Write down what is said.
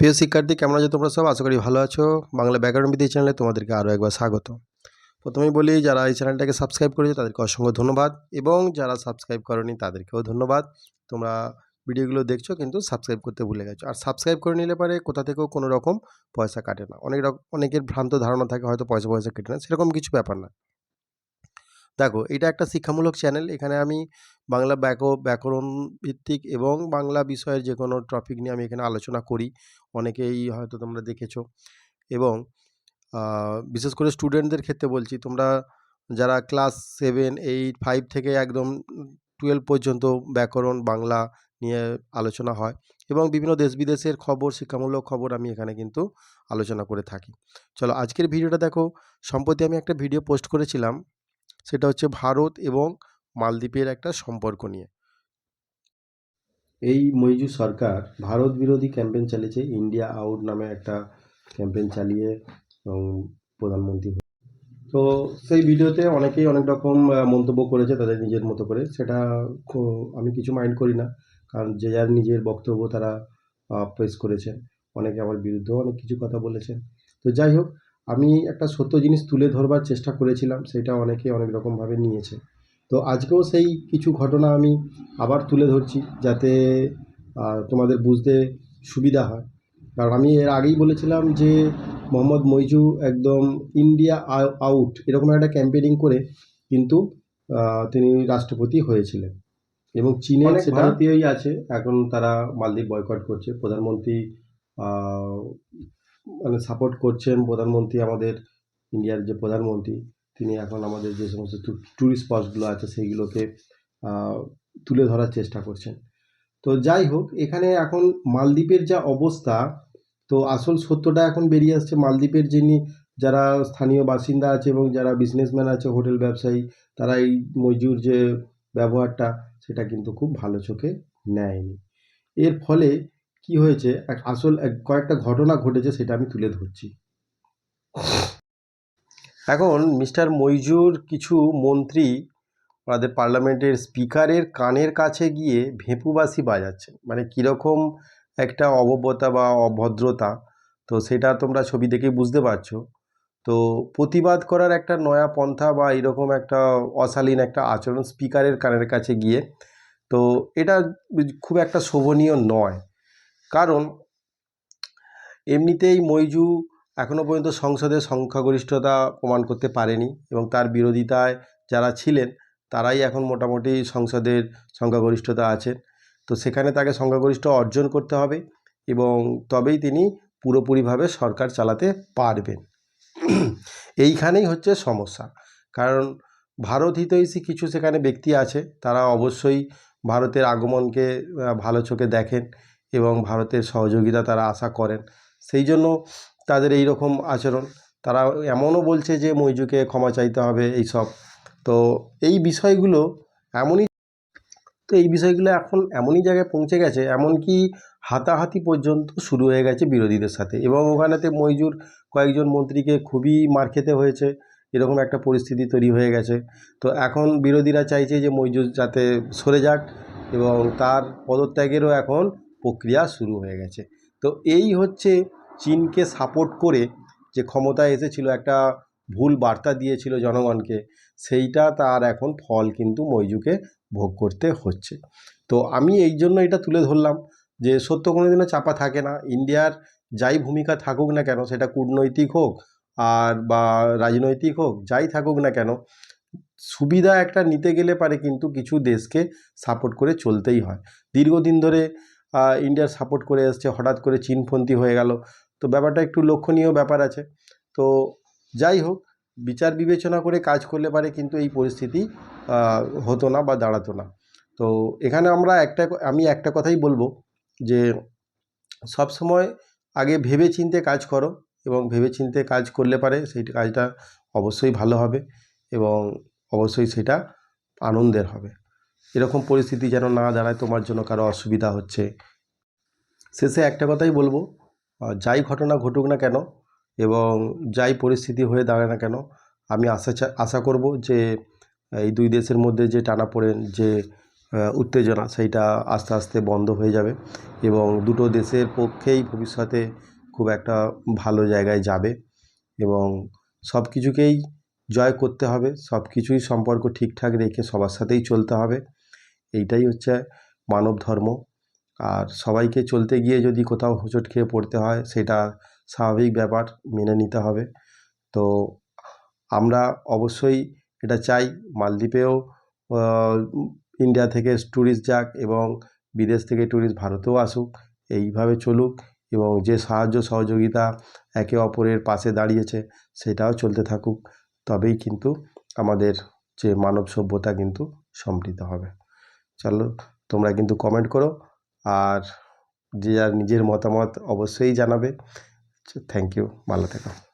প্রিয় শিক্ষার্থী, কেমন আছো তোমরা সব? আশা করি ভালো আছো। বাংলা ব্যাকরণ বিদ্যা চ্যানেলে তোমাদেরকে আরও একবার স্বাগত। প্রথমেই বলি, যারা এই চ্যানেলটাকে সাবস্ক্রাইব করেছ, তাদেরকে অসংখ্য ধন্যবাদ এবং যারা সাবস্ক্রাইব করনি, তাদেরকেও ধন্যবাদ। তোমরা ভিডিওগুলো দেখছ কিন্তু সাবস্ক্রাইব করতে ভুলে গেছো। আর সাবস্ক্রাইব করে নিলে পারে কোথা থেকেও কোনো রকম পয়সা কাটে না। অনেক অনেকের ভ্রান্ত ধারণা থাকে, হয়তো পয়সা পয়সা কেটে না সেরকম কিছু ব্যাপার না। দেখো, এটা একটা শিক্ষামূলক চ্যানেল এখানে আমি বাংলা ব্যাক, ব্যাকরণ ভিত্তিক এবং বাংলা বিষয়ের যে কোনো টপিক নিয়ে আমি এখানে আলোচনা করি। অনেকেই হয়তো তোমরা দেখেছ এবং বিশেষ করে স্টুডেন্টদের ক্ষেত্রে বলছি, তোমরা যারা ক্লাস সেভেন এইট ফাইভ থেকে একদম টুয়েলভ পর্যন্ত ব্যাকরণ বাংলা নিয়ে আলোচনা হয় এবং বিভিন্ন দেশ বিদেশের খবর, শিক্ষামূলক খবর আমি এখানে কিন্তু আলোচনা করে থাকি। চলো, আজকের ভিডিওটা দেখো, সম্প্রতি আমি একটা ভিডিও পোস্ট করেছিলাম। সেটা হচ্ছে ভারত এবং মালদ্বীপের একটা সম্পর্ক নিয়ে। এই মৈজু সরকার ভারত বিরোধী ক্যাম্পেইন চালিয়েছে ইন্ডিয়া আউট নামে একটা ক্যাম্পেইন চালিয়ে প্রধানমন্ত্রী তো সেই ভিডিওতে অনেকেই অনেক রকম মন্তব্য করেছে তাদের নিজের মতো করে। সেটা আমি কিছু মাইন্ড করি না। কারণ যে যার নিজের বক্তব্য তারা পেশ করেছেন অনেকে আমার বিরুদ্ধেও অনেক কিছু কথা বলেছেন। তো যাই হোক আমি একটা সত্য জিনিস তুলে ধরবার চেষ্টা করেছিলাম সেটা অনেকে অনেক রকমভাবে নিয়েছে। তো আজকেও সেই কিছু ঘটনা আমি আবার তুলে ধরছি যাতে তোমাদের বুঝতে সুবিধা হয়। কারণ আমি এর আগেই বলেছিলাম যে মোহাম্মদ মইজু একদম ইন্ডিয়া আউট এরকম একটা ক্যাম্পেনিং করে কিন্তু তিনি রাষ্ট্রপতি হয়েছিলেন। এবং চীনে ভারতীয়ই আছে এখন তারা মালদ্বীপ বয়কট করছে। প্রধানমন্ত্রী মানে সাপোর্ট করছেন প্রধানমন্ত্রী, আমাদের ইন্ডিয়ার যে প্রধানমন্ত্রী, তিনি এখন আমাদের যে সমস্ত ট্যুরিস্ট স্পটগুলো আছে সেইগুলোকে তুলে ধরার চেষ্টা করছেন। তো যাই হোক, এখানে এখন মালদ্বীপের যা অবস্থা, তো আসল সত্যটা এখন বেরিয়ে আসছে মালদ্বীপের যিনি যারা স্থানীয় বাসিন্দা আছে এবং যারা বিজনেসম্যান আছে, হোটেল ব্যবসায়ী, তারা এই মজুর যে ব্যবহারটা, সেটা কিন্তু খুব ভালো চোখে নেয়নি। এর ফলে কি হয়েছে? এক আসল, এক কয়েকটা ঘটনা ঘটেছে সেটা আমি তুলে ধরছি। এখন মিস্টার মইজুর কিছু মন্ত্রী আমাদের পার্লামেন্টের স্পিকারের কানের কাছে গিয়ে ভেঁপুবাসি বাজাচ্ছে মানে কীরকম একটা অভব্যতা বা অভদ্রতা, তো সেটা তোমরা ছবি দেখে বুঝতে পারছ। তো প্রতিবাদ করার একটা নয়া পন্থা বা এরকম একটা অশালীন একটা আচরণ স্পিকারের কানের কাছে গিয়ে, তো এটা খুব একটা শোভনীয় নয়। কারণ এমনিতেই মইজু এখনও পর্যন্ত সংসদে সংখ্যাগরিষ্ঠতা প্রমাণ করতে পারেনি এবং তার বিরোধিতায় যারা ছিলেন, তারাই এখন মোটামুটি সংসদের সংখ্যাগরিষ্ঠতা আছেন। তো সেখানে তাকে সংখ্যাগরিষ্ঠ অর্জন করতে হবে এবং তবেই তিনি পুরোপুরিভাবে সরকার চালাতে পারবেন। এইখানেই হচ্ছে সমস্যা। কারণ ভারত হিতৈষী কিছু সেখানে ব্যক্তি আছে, তারা অবশ্যই ভারতের আগমনকে ভালো চোখে দেখেন এবং ভারতের সহযোগিতা তারা আশা করেন। সেই জন্য তাদের এই রকম আচরণ। তারা এমনও বলছে যে মইজুকে ক্ষমা চাইতে হবে এই সব তো এই বিষয়গুলো এমনই তো এই বিষয়গুলো এখন এমনই জায়গায় পৌঁছে গেছে, এমনকি হাতাহাতি পর্যন্ত শুরু হয়ে গেছে বিরোধীদের সাথে। এবং ওখানেতে মইজুর কয়েকজন মন্ত্রীকে খুবই মার খেতে হয়েছে। এরকম একটা পরিস্থিতি তৈরি হয়ে গেছে। তো এখন বিরোধীরা চাইছে যে মইজুর যাতে সরে যাক এবং তার পদত্যাগেরও এখন প্রক্রিয়া শুরু হয়ে গেছে। তো এই হচ্ছে চীনকে সাপোর্ট করে যে ক্ষমতায় এসেছিল একটা ভুল বার্তা দিয়েছিল জনগণকে, সেইটা তার এখন ফল কিন্তু মইজুকে ভোগ করতে হচ্ছে। তো আমি এই জন্য এটা তুলে ধরলাম যে সত্য কোনোদিনও চাপা থাকে না। ইন্ডিয়ার যাই ভূমিকা থাকুক না কেন, সেটা কূটনৈতিক হোক আর বা রাজনৈতিক হোক, যাই থাকুক না কেন, সুবিধা একটা নিতে গেলে পারে কিন্তু কিছু দেশকে সাপোর্ট করে চলতেই হয়। দীর্ঘদিন ধরে ইন্ডিয়ার সাপোর্ট করে এসছে, হঠাৎ করে চীনপন্থী হয়ে গেল। তো ব্যাপারটা একটু লক্ষণীয় ব্যাপার আছে। তো যাই হোক, বিচার বিবেচনা করে কাজ করলে পারে, কিন্তু এই পরিস্থিতি হতো না বা দাঁড়াতো না। তো এখানে আমরা একটা, আমি একটা কথাই বলব যে, সব সময় আগে ভেবে চিন্তে কাজ করো এবং ভেবে চিন্তে কাজ করলে পারে, সেই কাজটা অবশ্যই ভালো হবে এবং অবশ্যই সেটা আনন্দের হবে। এরকম পরিস্থিতি যেন না দাঁড়ায় তোমার জন্য কারও অসুবিধা হচ্ছে। শেষে একটা কথাই বলব যাই ঘটনা ঘটুক না কেন এবং যাই পরিস্থিতি হয়ে দাঁড়ায় না কেন, আমি আশা আশা করব যে, এই দুই দেশের মধ্যে যে টানাপোড়েন, যে উত্তেজনা সেইটা আস্তে আস্তে বন্ধ হয়ে যাবে এবং দুটো দেশের পক্ষেই ভবিষ্যতে খুব একটা ভালো জায়গায় যাবে এবং সব কিছুকেই জয় করতে হবে, সব কিছুই সম্পর্ক ঠিকঠাক রেখে সবার সাথেই চলতে হবে। এইটাই হচ্ছে মানব ধর্ম। আর সবাইকে চলতে গিয়ে যদি কোথাও হোঁচট খেয়ে পড়তে হয়, সেটা স্বাভাবিক ব্যাপার, মেনে নিতে হবে। তো আমরা অবশ্যই এটা চাই, মালদ্বীপেও ইন্ডিয়া থেকে ট্যুরিস্ট যাক এবং বিদেশ থেকে ট্যুরিস্ট ভারতেও আসুক, এইভাবে চলুক এবং যে সাহায্য সহযোগিতা একে অপরের পাশে দাঁড়িয়েছে, সেটাও চলতে থাকুক। তবেই কিন্তু আমাদের যে মানব সভ্যতা কিন্তু সমৃদ্ধ হবে। চলো, তোমরা কিন্তু কমেন্ট করো। আর যে যার নিজের মতামত অবশ্যই জানাবে। থ্যাংক ইউ ভালো থেকো।